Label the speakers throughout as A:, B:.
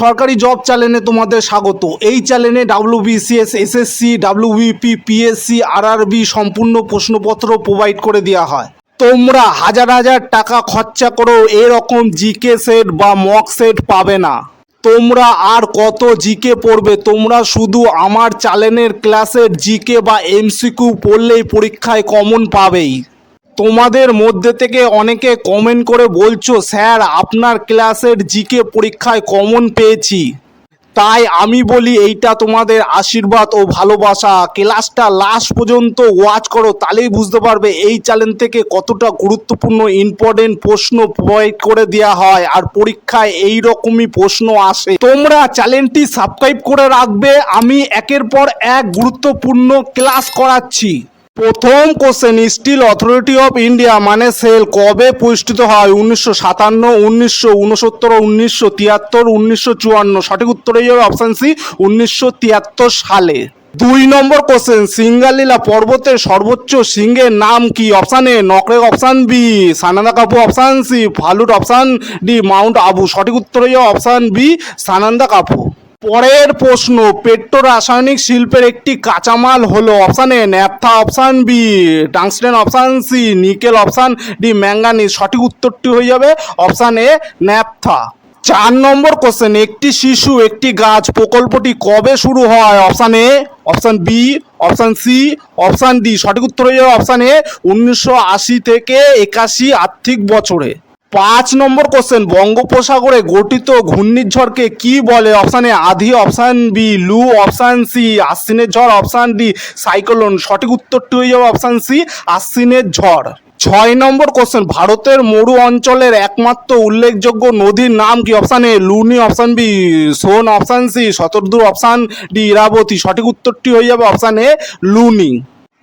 A: সরকারি জব চ্যানেলে তোমাদের স্বাগত। এই চ্যানেলে W BCS SSC WBP PSC RRB সম্পূর্ণ প্রশ্নপত্র প্রোভাইড করে দেওয়া হয়। তোমরা হাজার হাজার টাকা খরচা করো এরকম জিকে সেট বা মক সেট পাবে না। তোমরা আর কত জিকে পড়বে? তোমরা শুধু আমার চ্যানেলের ক্লাসের জিকে বা এমসিকিউ পড়লেই পরীক্ষায় কমন পাবেই। তোমাদের মধ্যে থেকে অনেকে কমেন্ট করে বলছো, স্যার, আপনার ক্লাসের জিকে পরীক্ষায় কমন পেয়েছি। তাই আমি বলি, এইটা তোমাদের আশীর্বাদ ও ভালোবাসা। ক্লাসটা লাস্ট পর্যন্ত ওয়াচ করো, তাহলেই বুঝতে পারবে এই চ্যানেল থেকে কতটা গুরুত্বপূর্ণ ইম্পর্টেন্ট প্রশ্ন প্রোভাইড করে দেওয়া হয়। আর পরীক্ষায় এই রকমই প্রশ্ন আসে। তোমরা চ্যানেলটি সাবস্ক্রাইব করে রাখবে। আমি একের পর এক গুরুত্বপূর্ণ ক্লাস করাচ্ছি। প্রথম question, steel authority of India মানে সেল কবে প্রতিষ্ঠিত হয়? উনিশশো সাতান্ন, উনিশশো উনসত্তর উনিশশো তিয়াত্তর, উনিশশো চুয়ান্ন? সঠিক উত্তর হয়ে যাবে অপশান সি উনিশশো তিয়াত্তর সালে। দুই নম্বর কোশ্চেন, সিঙ্গালীলা পর্বতের সর্বোচ্চ সিংহের নাম কি? Option A Nokrek option B Sandakphu option C Phalut option D mount Abu. সঠিক উত্তর অপশান বি সানান্দা কাপু পরের প্রশ্ন পেট্রো রাসায়নিক শিল্পের একটি কাঁচামাল হলো option A naphtha option B tungsten option C nickel option D manganese সঠিক উত্তরটি হয়ে যাবে অপশান এ ন্যাপথা চার নম্বর কোশ্চেন একটি শিশু, একটি গাছ, প্রকল্পটি কবে শুরু হয়? Option A option B option C option D সঠিক উত্তর হয়ে যাবে অপশান এ উনিশশো আশি থেকে একাশি আর্থিক বছরে। পাঁচ নম্বর কোশ্চেন বঙ্গোপসাগরে গঠিত ঘূর্ণিঝড়কে কি বলে? অপশান এ আধি অপশান বি লু অপশান সি আশ্বিনের ঝড় অপশান ডি সাইক্লোন সঠিক উত্তরটি হয়ে যাবে অপশান সি আশ্বিনের ঝড়। ছয় নম্বর কোশ্চেন ভারতের মরু অঞ্চলের একমাত্র উল্লেখযোগ্য নদীর নাম কি? Option A Luni option B Son option C Shatadru option D Iravati. সঠিক উত্তরটি হয়ে যাবে অপশান এ লুনি।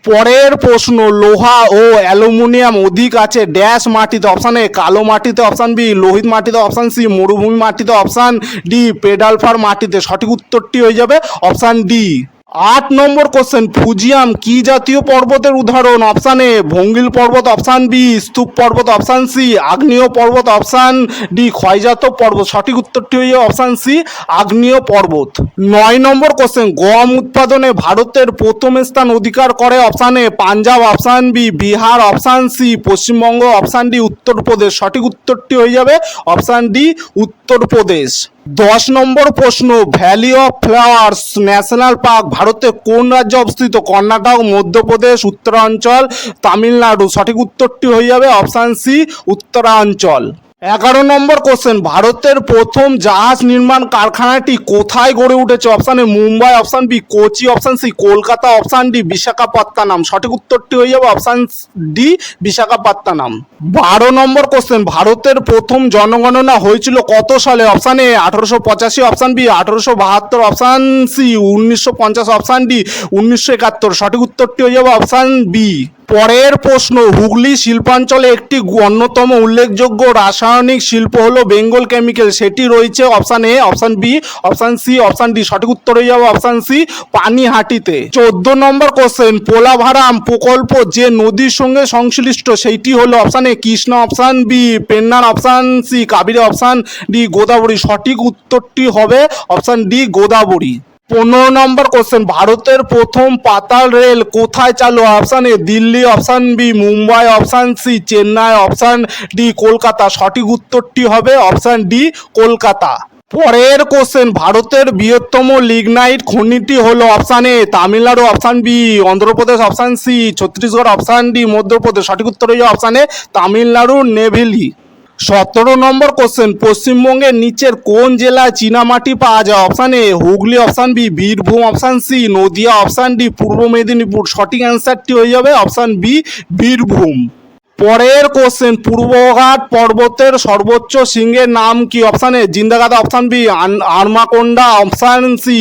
A: পরের প্রশ্ন, লোহা ও অ্যালুমিনিয়াম অধিক আছে, ড্যাশ মাটিতে অপশান এ, কালো মাটিতে অপশান বি, লোহিত মাটিতে অপশান সি, মরুভূমি মাটিতে অপশান ডি পেডালফার মাটিতে। সঠিক উত্তরটি হয়ে যাবে অপশান ডি। আট নম্বর কোশ্চেন ফুজিয়াম, কি জাতীয় পর্বতের উদাহরণ? অপশান এ ভঙ্গিল পর্বত অপশান বি স্তূপ পর্বত অপশান সি আগ্নেয় পর্বত অপশান ডি ক্ষয়জাত পর্বত। সঠিক উত্তরটি হয়ে অপশান সি আগ্নেয় পর্বত। নয় নম্বর কোশ্চেন গম উৎপাদনে ভারতের প্রথম স্থান অধিকার করে? Option A Punjab option B Bihar option C Paschimbanga option D Uttar Pradesh. সঠিক উত্তরটি হয়ে যাবে অপশান ডি উত্তরপ্রদেশ। দশ নম্বর প্রশ্ন Valley of Flowers National Park ভারতের কোন রাজ্যে অবস্থিত? কর্ণাটক, মধ্যপ্রদেশ, উত্তরাঞ্চল, তামিলনাড়ু। সঠিক উত্তরটি হয়ে যাবে অপশান সি, উত্তরাঞ্চল। এগারো নম্বর কোশ্চেন ভারতের প্রথম জাহাজ নির্মাণ কারখানাটি কোথায় গড়ে উঠেছে? Option A Mumbai option B Kochi option C Kolkata option D Visakhapatnam. সঠিক উত্তরটি হয়ে যাবে অপশান ডি বিশাখাপত্তনম। বারো নম্বর কোশ্চেন ভারতের প্রথম জনগণনা হয়েছিল কত সালে? অপশান এ আঠারোশো পঁচাশি অপশান বি আঠারোশো বাহাত্তর অপশান সি উনিশশো পঞ্চাশ অপশান ডি উনিশশো একাত্তর। সঠিক উত্তরটি হয়ে যাবে অপশান বি পরের প্রশ্ন, হুগলি শিল্পাঞ্চলে একটি অন্যতম উল্লেখযোগ্য রাসায়নিক শিল্প হলো বেঙ্গল কেমিক্যাল। সেটি রয়েছে option A, option B, option C, option D. সঠিক উত্তর হয়ে যাবে অপশান সি, পানিহাটিতে। চোদ্দ নম্বর কোশ্চেন পোলাভারাম প্রকল্প যে নদীর সঙ্গে সংশ্লিষ্ট, সেইটি হলো option A, Krishna option B, Penner option C, Kaveri option D, Godavari. সঠিক উত্তরটি হবে অপশান ডি, গোদাবরী। পনেরো নম্বর কোশ্চেন ভারতের প্রথম পাতাল রেল কোথায় চালু? Option A Delhi option B Mumbai option C Chennai option D Kolkata. সঠিক উত্তরটি হবে অপশান ডি কলকাতা। পরের কোশ্চেন ভারতের বৃহত্তম লিগনাইট খনিটি হলো option A Tamil Nadu option B Andhra Pradesh option C Chhattisgarh option D Madhya Pradesh. সঠিক উত্তর হয়ে অপশান এ তামিলনাড়ু, নেভেলি। সতেরো নম্বর কোশ্চেন পশ্চিমবঙ্গের নিচের কোন জেলায় চীনামাটি পাওয়া যায়? Option A Hooghly option B Birbhum option C Nadia option D Purba Medinipur. সঠিক অ্যান্সারটি হয়ে যাবে অপশান বি বীরভূম। পরের কোশ্চেন পূর্বঘাট পর্বতের সর্বোচ্চ সিংহের নাম কি? Option A Jindhagada option B Armakonda option C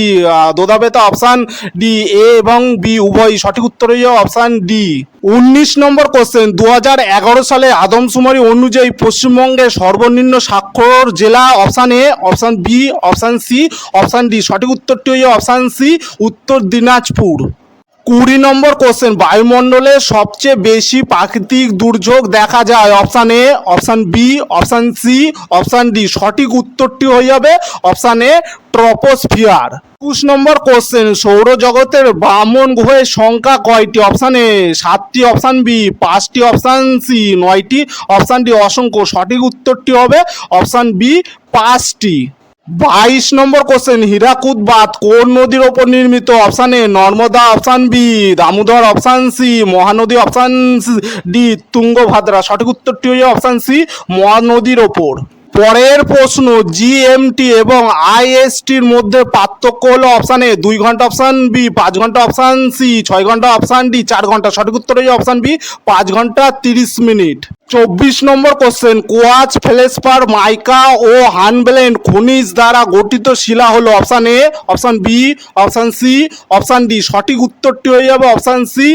A: Doddabetta option D A এবং বি উভয় সঠিক উত্তর যাবে অপশান ডি উনিশ নম্বর কোশ্চেন দু হাজার এগারো সালে আদমশুমারি অনুযায়ী পশ্চিমবঙ্গের সর্বনিম্ন স্বাক্ষর জেলা option A option B option C option D সঠিক উত্তরটি যাবে অপশান সি উত্তর দিনাজপুর। কুড়ি নম্বর কোশ্চেন বায়ুমণ্ডলে সবচেয়ে বেশি প্রাকৃতিক দুর্যোগ দেখা যায়। Option A option B option C option D সঠিক উত্তরটি হয়ে যাবে অপশান এ ট্রপোস্ফিয়ার একুশ নম্বর কোশ্চেন সৌরজগতের ব্রাহ্মণ গ্রহের সংখ্যা কয়টি? অপশান এ সাতটি অপশান বি পাঁচটি অপশান সি নয়টি অপশান ডি অসংখ্য। সঠিক উত্তরটি হবে অপশান বি পাঁচটি। বাইশ নম্বর কোশ্চেন হীরাকুদ বাঁধ কোন নদীর ওপর নির্মিত? Option A Narmada option B Damodar option C Mahanadi option D Tungabhadra. সঠিক উত্তরটি হয়ে অপশান সি মহানদীর ওপর। পরের প্রশ্ন জিএমটি এবং আইএসটির মধ্যে পার্থক্য হলো অপশান এ দুই ঘণ্টা অপশান বি পাঁচ ঘণ্টা অপশান সি ছয় ঘণ্টা অপশান ডি চার ঘণ্টা। সঠিক উত্তর হয়ে অপশান বি পাঁচ ঘণ্টা তিরিশ মিনিট। চব্বিশ নম্বর কোশ্চেন কোয়াচ ফেলেসপার মাইকা ও হানব্লেন্ড খনিজ দ্বারা গঠিত শিলা হলো option A option B option C option D সঠিক উত্তরটি হয়ে যাবে অপশান সি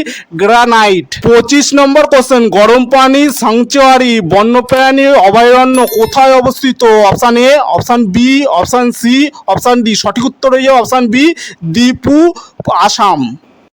A: গ্রানাইট পঁচিশ নম্বর কোশ্চেন গরম পানি সাংচুয়ারি বন্যপ্রাণী, অভয়ারণ্য কোথায় অবস্থিত? Option A option B option C option D সঠিক উত্তর হয়ে যাবে অপশান বি দীপু, আসাম।